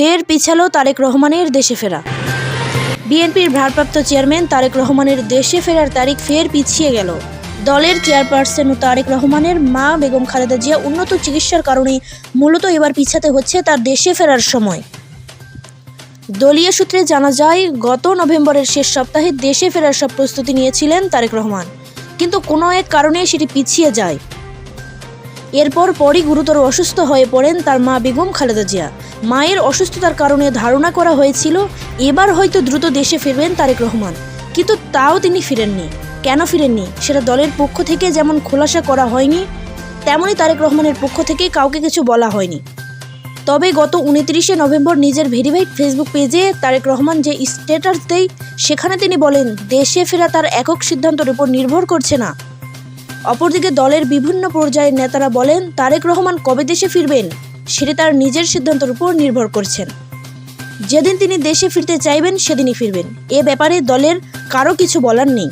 ফের পিছালো তারেক রহমানের দেশে ফেরা। বিএনপির ভারপ্রাপ্ত চেয়ারম্যান তারেক রহমানের দেশে ফেরার তারিখ ফের পিছিয়ে গেল। দলের চেয়ারপারসন তারেক রহমানের মা বেগম খালেদা জিয়া উন্নত চিকিৎসার কারণে মূলত এবার পিছাতে হচ্ছে তার দেশে ফেরার সময়। দলীয় সূত্রে জানা যায়, গত নভেম্বরের শেষ সপ্তাহে দেশে ফেরার সব প্রস্তুতি নিয়েছিলেন তারেক রহমান। কিন্তু কোনো এক কারণে সেটি পিছিয়ে যায়। এরপর পরই গুরুতর অসুস্থ হয়ে পড়েন তার মা বেগম খালেদা জিয়া। মায়ের অসুস্থতার কারণে ধারণা করা হয়েছিল, এবার হয়তো দ্রুত দেশে ফিরবেন তারেক রহমান। কিন্তু তাও তিনি ফিরেননি। কেন ফিরেননি? সেটা দলের পক্ষ থেকে যেমন খোলাসা করা হয়নি, তেমনই তারেক রহমানের পক্ষ থেকে কাউকে কিছু বলা হয়নি। তবে গত উনত্রিশে নভেম্বর নিজের ভেরিফাইড ফেসবুক পেজে তারেক রহমান যে স্ট্যাটাস দেয়, সেখানে তিনি বলেন, দেশে ফেরা তার একক সিদ্ধান্তের উপর নির্ভর করছে না। অপরদিকে দলের বিভিন্ন পর্যায়ের নেতারা বলেন, তারেক রহমান কবে দেশে ফিরবেন সেটি তার নিজের সিদ্ধান্তের উপর নির্ভর করছেন। যেদিন তিনি দেশে ফিরতে চাইবেন, সেদিনই ফিরবেন। এ ব্যাপারে দলের কারও কিছু বলার নেই।